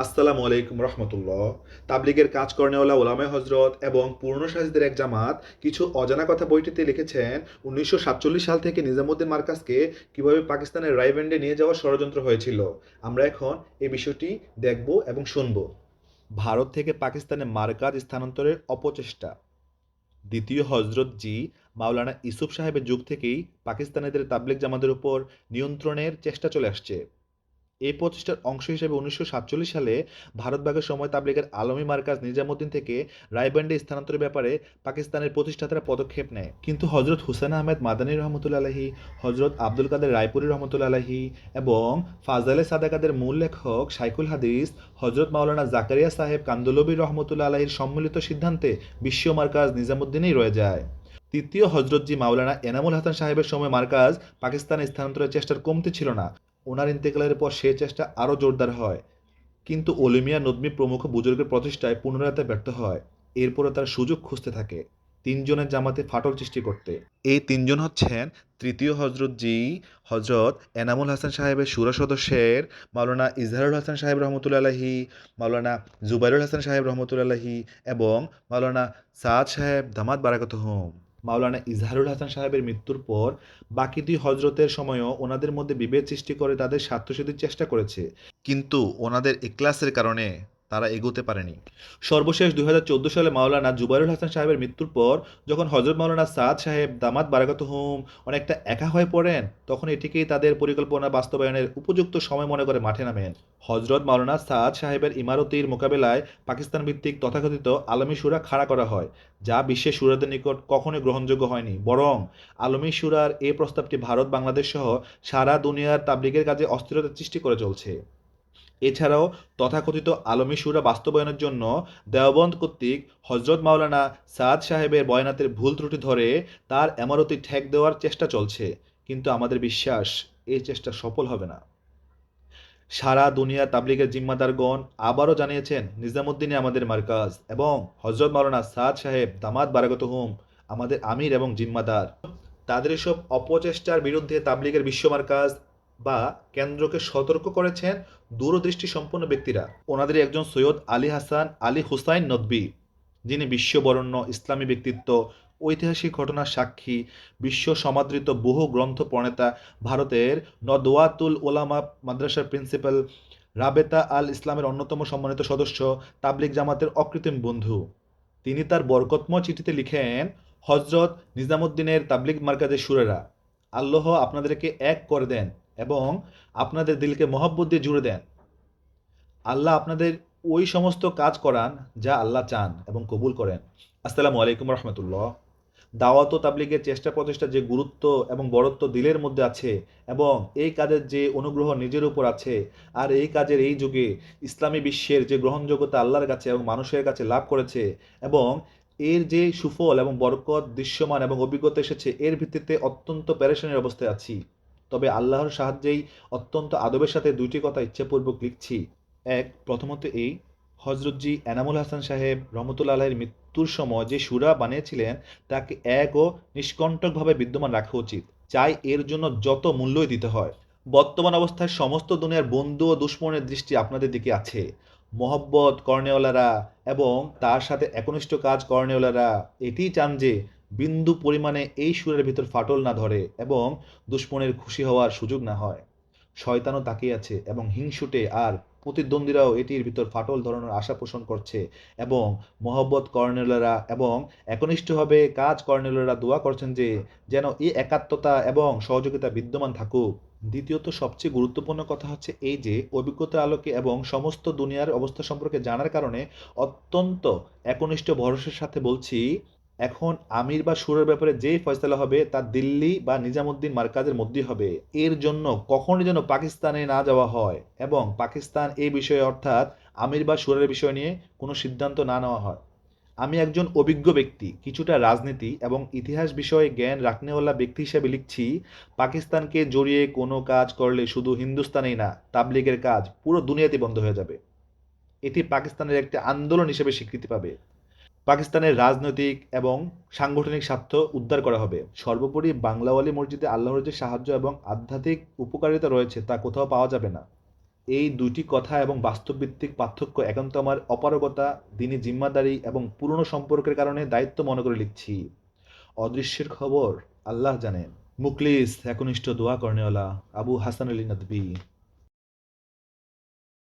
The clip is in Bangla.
আসসালামু আলাইকুম রহমতুল্লাহ। তাবলিগের কাজ কর্নেওয়ালা ওলামে হজরত এবং পূর্ণ সাহিদের এক জামাত কিছু অজানা কথা বইটিতে লিখেছেন, উনিশশো সাতচল্লিশ সাল থেকে নিজামুদ্দিন মার্কাজকে কীভাবে পাকিস্তানের রাইব্যান্ডে নিয়ে যাওয়ার ষড়যন্ত্র হয়েছিল। আমরা এখন এই বিষয়টি দেখব এবং শুনব। ভারত থেকে পাকিস্তানে মার্কাজ স্থানান্তরের অপচেষ্টা। দ্বিতীয় হজরত জি মাওলানা ইসুফ সাহেবের যুগ থেকেই পাকিস্তানিদের তাবলিগ জামাতের উপর নিয়ন্ত্রণের চেষ্টা চলে আসছে। এই প্রচেষ্টার অংশ হিসেবে উনিশশো সাতচল্লিশ সালে ভারত ভাগের সময় তাবলিগের আলমী মার্কাজ নিজামুদ্দিন থেকে রায়বান্ডে স্থানান্তরের ব্যাপারে পাকিস্তানের প্রতিষ্ঠাতারা পদক্ষেপ নেয়। কিন্তু হজরত হুসেন আহমেদ মাদানী রহমতুল্লা আলহী হজরত আব্দুল কাদের রায়পুরি রহমতুল্লা আলহী এবং ফাজালে সাদাকাদের মূল লেখক সাইকুল হাদিস, হজরত মাওলানা জাকারিয়া সাহেব কান্দুলবী রহমতুল্লা আলহীর সম্মিলিত সিদ্ধান্তে বিশ্ব মার্কাজ নিজামুদ্দিনেই রয়ে যায়। তৃতীয় হজরতজি মাওলানা এনামুল হাসান সাহেবের সময় মার্কাজ পাকিস্তানে স্থানান্তরের চেষ্টার কমতি ছিল না। ওনার ইন্তেকালের পর সে চেষ্টা আরও জোরদার হয়। কিন্তু ওলিমিয়া নদমি প্রমুখ বুজুর্গের প্রচেষ্টায় পুনরায় তা ব্যর্থ হয়। এরপরে তার সুযোগ খুঁজতে থাকে তিনজনের জামাতে ফাটল সৃষ্টি করতে। এই তিনজন হচ্ছেন তৃতীয় হজরত জি হজরত এনামুল হাসান সাহেবের সুরা সদস্যের, মাওলানা ইজহারুল হাসান সাহেব রহমতুল্লা আলহী মাওলানা জুবাইরুল হাসান সাহেব রহমতুল্লা আলহী এবং মাওলানা সাদ সাহেব দামাত বারাকত হোম মাওলানা ইজহারুল হাসান সাহেবের মৃত্যুর পর বাকি দুই হজরতের সময়ও ওনাদের মধ্যে বিভেদ সৃষ্টি করে তাদের স্বার্থসিদ্ধির চেষ্টা করেছে। কিন্তু ওনাদের এক্লাসের কারণে তারা এগোতে পারেনি। সর্বশেষ দুই হাজার চোদ্দ সালে মাওলানা জুবাইরুল হাসান সাহেবের মৃত্যুর পর যখন হজরত মাওলানা সাদ সাহেব দামাত বারাগত হোম অনেকটা একা হয়ে পড়েন, তখন এটিকেই তাদের পরিকল্পনা বাস্তবায়নের উপযুক্ত সময় মনে করে মাঠে নামেন। হজরত মাওলানা সাদ সাহেবের ইমারতির মোকাবেলায় পাকিস্তান ভিত্তিক তথাকথিত আলমী সুরা খাড়া করা হয়, যা বিশ্বের সুরাদের নিকট কখনোই গ্রহণযোগ্য হয়নি। বরং আলমী সুরার এই প্রস্তাবটি ভারত, বাংলাদেশ সহ সারা দুনিয়ার তাবলিগের কাজে অস্থিরতা সৃষ্টি করে চলছে। এছাড়াও তথাকথিত আলমী সুরা বাস্তবায়নের জন্য দেওবন্দ কর্তৃক হজরত মাওলানা সাদ সাহেবের বয়নাতের ভুল ত্রুটি ধরে তার এমারতি ঠেক দেওয়ার চেষ্টা চলছে। কিন্তু আমাদের বিশ্বাস এই চেষ্টা সফল হবে না। সারা দুনিয়া তাবলিগের জিম্মাদারগণ আবারও জানিয়েছেন নিজামুদ্দিনে আমাদের মার্কাজ এবং হজরত মাওলানা সাদ সাহেব দামাত বারাগত হুম আমাদের আমির এবং জিম্মাদার। তাদের এসব অপচেষ্টার বিরুদ্ধে তাবলিগের বিশ্ব মার্কাজ বা কেন্দ্রকে সতর্ক করেছেন দূরদৃষ্টি সম্পন্ন ব্যক্তিরা। ওনাদের একজন সৈয়দ আলী হাসান আলী হুসাইন নদবী যিনি বিশ্ববরণ্য ইসলামী ব্যক্তিত্ব, ঐতিহাসিক ঘটনার সাক্ষী, বিশ্ব সমাদৃত বহু গ্রন্থ প্রণেতা, ভারতের নদওয়াতুল ওলামা মাদ্রাসার প্রিন্সিপাল, রাবেতা আল ইসলামের অন্যতম সম্মানিত সদস্য, তাবলিগ জামাতের অকৃত্রিম বন্ধু। তিনি তার বরকতময় চিঠিতে লিখেন হজরত নিজামুদ্দিনের তাবলিগ মার্কাজের সুরেরা, আল্লাহ আপনাদেরকে এক করে দেন এবং আপনাদের দিলকে মহব্বত দিয়ে জুড়ে দেন। আল্লাহ আপনাদের ওই সমস্ত কাজ করান যা আল্লাহ চান এবং কবুল করেন। আসসালামু আলাইকুম রহমতুল্লাহ। দাওয়াত তাবলিগের চেষ্টা প্রচেষ্টা যে গুরুত্ব এবং বড়ত্ব দিলের মধ্যে আছে এবং এই কাজের যে অনুগ্রহ নিজের উপর আছে আর এই কাজের এই যুগে ইসলামী বিশ্বের যে গ্রহণযোগ্যতা আল্লাহর কাছে এবং মানুষের কাছে লাভ করেছে এবং এর যে সুফল এবং বরকত দৃশ্যমান এবং অভিজ্ঞতা এসেছে, এর ভিত্তিতে অত্যন্ত প্যারেশানের অবস্থায় আছি। তবে আল্লাহর সাহায্যেই অত্যন্ত আদবের সাথে দুইটি কথা ইচ্ছাপূর্বক লিখছি। এক, প্রথমত এই, হজরতজি এনামুল হাসান সাহেব রহমতুল্লা আলাহের মৃত্যুর সময় যে সুরা বানিয়েছিলেন, তাকে এক ও নিষ্কণ্টকভাবে বিদ্যমান রাখা উচিত। চাই এর জন্য যত মূল্যই দিতে হয়। বর্তমান অবস্থায় সমস্ত দুনিয়ার বন্ধু ও দুশ্মনের দৃষ্টি আপনাদের দিকে আছে। মহব্বত কর্নেওয়ালারা এবং তার সাথে একনিষ্ঠ কাজ কর্নেওয়ালারা এটিই চান যে বিন্দু পরিমাণে এই সুরের ভিতর ফাটল না ধরে এবং দুশ্মনের খুশি হওয়ার সুযোগ না হয়। শয়তানও তাকিয়ে আছে এবং হিংসুটে আর প্রতিদ্বন্দ্বীরাও এটির ভিতর ফাটল ধরানোর আশা পোষণ করছে এবং মহব্বত কর্নেলরা এবং একনিষ্ঠভাবে কাজ কর্নেলরা দোয়া করছেন যে যেন এই একাত্মতা এবং সহযোগিতা বিদ্যমান থাকুক। দ্বিতীয়ত, সবচেয়ে গুরুত্বপূর্ণ কথা হচ্ছে এই যে অভিজ্ঞতার আলোকে এবং সমস্ত দুনিয়ার অবস্থা সম্পর্কে জানার কারণে অত্যন্ত একনিষ্ঠ ভরসার সাথে বলছি এখন আমির বা সুরের ব্যাপারে যেই ফয়সলা হবে, তা দিল্লি বা নিজামুদ্দিন মার্কাজের মধ্যেই হবে। এর জন্য কখনই যেন পাকিস্তানে না যাওয়া হয় এবং পাকিস্তান এই বিষয়ে অর্থাৎ আমির বা সুরের বিষয় নিয়ে কোনো সিদ্ধান্ত না নেওয়া হয়। আমি একজন অভিজ্ঞ ব্যক্তি, কিছুটা রাজনীতি এবং ইতিহাস বিষয়ে জ্ঞান রাখনেওয়ালা ব্যক্তি হিসেবে লিখছি, পাকিস্তানকে জড়িয়ে কোনো কাজ করলে শুধু হিন্দুস্তানেই না, তাবলিগের কাজ পুরো দুনিয়াতে বন্ধ হয়ে যাবে। এটি পাকিস্তানের একটি আন্দোলন হিসেবে স্বীকৃতি পাবে। পাকিস্তানের রাজনৈতিক এবং সাংগঠনিক স্বার্থ উদ্ধার করা হবে। সর্বোপরি বাংলাওয়ালি মসজিদে আল্লাহর যে সাহায্য এবং আধ্যাত্মিক উপকারিতা রয়েছে তা কোথাও পাওয়া যাবে না। এই দুটি কথা এবং বাস্তবভিত্তিক পার্থক্য একান্ত আমার অপারগতা, দিনী জিম্মাদারি এবং পুরনো সম্পর্কের কারণে দায়িত্ব মনে করে লিখছি। অদৃশ্যের খবর আল্লাহ জানেন। মুকলিস একনিষ্ঠ দোয়া কর্নেওয়ালা আবু হাসান আলী নদবী